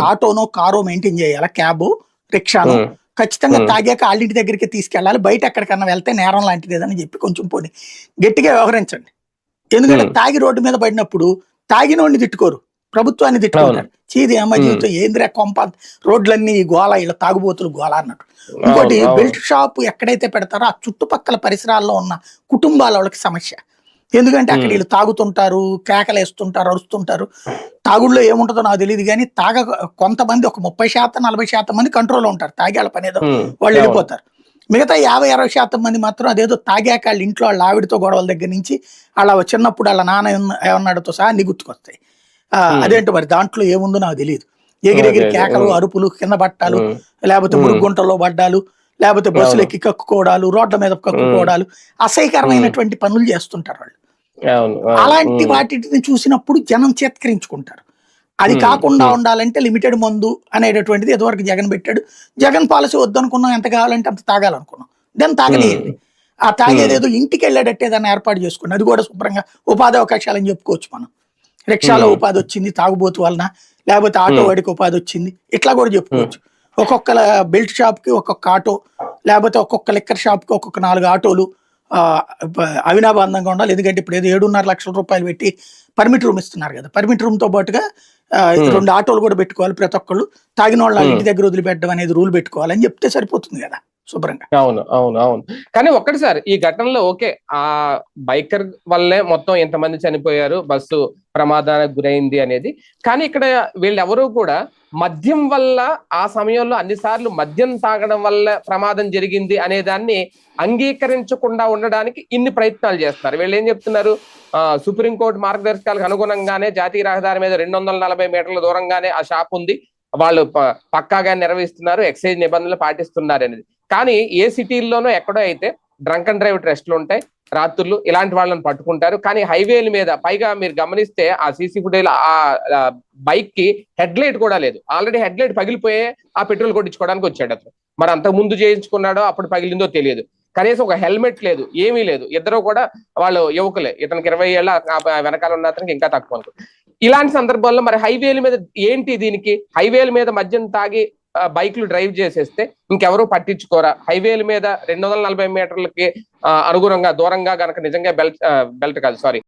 ఆటోనో కారో మెయింటైన్ చేయాలి? క్యాబ్ రిక్షానో? ఖచ్చితంగా. తాగాక వాళ్ళింటి దగ్గరికి తీసుకెళ్ళాలి. బయట ఎక్కడికన్నా వెళ్తే నేరం లాంటిది ఏదని చెప్పి కొంచెం పోనీ. గట్టిగా వ్యవహరించండి. ఎందుకంటే. తాగి రోడ్డు మీద పడినప్పుడు తాగినోడిని తిట్టుకోరు. ప్రభుత్వాన్ని తిట్టుకుంటారు. చీది అమ్మ. జీవితం ఏందిరా కొంప? రోడ్లన్నీ గోల ఇలా తాగుబోతులు గోల అన్నట్టు. ఇంకోటి. బెల్ట్ షాప్ ఎక్కడైతే పెడతారో ఆ చుట్టుపక్కల పరిసరాల్లో ఉన్న కుటుంబాల వాళ్ళకి సమస్య. ఎందుకంటే అక్కడ. వీళ్ళు తాగుతుంటారు కేకలు వేస్తుంటారు అరుస్తుంటారు. తాగుడులో ఏముంటుందో నాకు తెలియదు కానీ తాగ కొంతమంది ఒక ముప్పై శాతం నలభై శాతం మంది కంట్రోల్లో ఉంటారు తాగేళ్ళ పని ఏదో ఉమ్, వాళ్ళు. వెళ్ళిపోతారు మిగతా యాభై అరవై శాతం మంది మాత్రం అదేదో తాగాక వాళ్ళ ఇంట్లో వాళ్ళ ఆవిడతో గొడవల దగ్గర నుంచి వాళ్ళ చిన్నప్పుడు వాళ్ళ నాన్న ఏమన్నా- ఏమన్నాడుతో సహా అన్ని గుర్తుకొస్తాయి. అదేంటో మరి దాంట్లో ఏముందో నాకు తెలియదు ఎగిరెగిరి అదే, అదే. కేకలు. అరుపులు కింద పట్టాలు లేకపోతే Hmm. మురుగుంటలో పడ్డాలు లేకపోతే బస్సులు. ఎక్కి కక్కుకోవడాలు రోడ్ల మీద కక్కుకోవడాలు అసహ్యకరమైనటువంటి పనులు చేస్తుంటారు వాళ్ళు. అలాంటి వాటిని చూసినప్పుడు జనం చేత్కరించుకుంటారు. అది. కాకుండా. ఉండాలంటే లిమిటెడ్ మందు అనేటటువంటిది ఇదివరకు జగన్ పెట్టాడు. జగన్ పాలసీ వద్దనుకున్నాం ఎంత కావాలంటే అంత తాగాలనుకున్నాం. దాన్ని తాగనీయండి ఆ తాగేది ఏదో ఇంటికి వెళ్ళేటట్టే దాన్ని ఏర్పాటు చేసుకోండి అది కూడా శుభ్రంగా ఉపాధి అవకాశాలు అని చెప్పుకోవచ్చు మనం. రిక్షాలో. ఉపాధి వచ్చింది తాగుబోతు వలన లేకపోతే ఆటో. వాడికి ఉపాధి వచ్చింది. ఇట్లా కూడా చెప్పుకోవచ్చు. ఒక్కొక్క బెల్ట్ షాప్కి ఒక్కొక్క ఆటో లేకపోతే ఒక్కొక్క లిక్కర్ షాప్కి ఒక్కొక్క నాలుగు ఆటోలు అవినాబంధంగా ఉండాలి ఎందుకంటే ఇప్పుడు ఏదో ఏడున్నర లక్షల రూపాయలు పెట్టి పర్మిట్ రూమ్ ఇస్తున్నారు కదా పర్మిట్ రూమ్తో పాటుగా. రెండు ఆటోలు కూడా పెట్టుకోవాలి ప్రతి ఒక్కళ్ళు తాగిన వాళ్ళు. ఇంటి దగ్గర వదిలిపెట్టడం అనేది రూల్ పెట్టుకోవాలని చెప్తే సరిపోతుంది కదా శుభ్రంగా. అవును అవును అవును. కానీ ఒక్కటి సార్ ఈ ఘటనలో ఓకే ఆ బైకర్ వల్లే మొత్తం ఎంతమంది చనిపోయారు బస్సు ప్రమాదానికి గురైంది అనేది. కానీ ఇక్కడ వీళ్ళెవరూ కూడా మద్యం వల్ల ఆ సమయంలో అన్నిసార్లు మద్యం తాగడం వల్ల ప్రమాదం జరిగింది అనే దాన్ని అంగీకరించకుండా ఉండడానికి ఇన్ని ప్రయత్నాలు చేస్తున్నారు. వీళ్ళు ఏం చెప్తున్నారు? ఆ సుప్రీంకోర్టు మార్గదర్శకాలకు అనుగుణంగానే జాతీయ రహదారి మీద రెండు వందల నలభై మీటర్ల దూరంగానే ఆ షాప్ ఉంది. వాళ్ళు ప- పక్కాగా నిర్వహిస్తున్నారు ఎక్సైజ్ నిబంధనలు పాటిస్తున్నారు అనేది. కానీ ఏ సిటీల్లోనో ఎక్కడో అయితే డ్రంక్ అండ్ డ్రైవ్ ట్రస్ట్లు ఉంటాయి రాత్రులు ఇలాంటి వాళ్ళని పట్టుకుంటారు. కానీ హైవేల మీద పైగా మీరు గమనిస్తే ఆ సీసీ ఫుటేజ్ ఆ బైక్కి హెడ్ లైట్ కూడా లేదు. ఆల్రెడీ హెడ్ లైట్ పగిలిపోయే ఆ పెట్రోల్ కొట్టించుకోవడానికి వచ్చాడు అతను. మరి అంత ముందు చేయించుకున్నాడో అప్పుడు పగిలిందో తెలియదు. కనీసం ఒక హెల్మెట్ లేదు ఏమీ లేదు. ఇద్దరు కూడా వాళ్ళు యువకులే. ఇతనికి ఇరవై ఏళ్ళ వెనకాల ఉన్న అతనికి ఇంకా తక్కువ అనుకో ఇలాంటి సందర్భాల్లో మరి హైవేల మీద ఏంటి దీనికి? హైవేల మీద మద్యం తాగి బైక్లు డ్రైవ్ చేసేస్తే ఇంకెవరూ పట్టించుకోరా? హైవేల మీద రెండు వందల నలభై మీటర్లకి అనుగుణంగా దూరంగా గనక నిజంగా బెల్ట్ బెల్ట్ కాదు సారీ.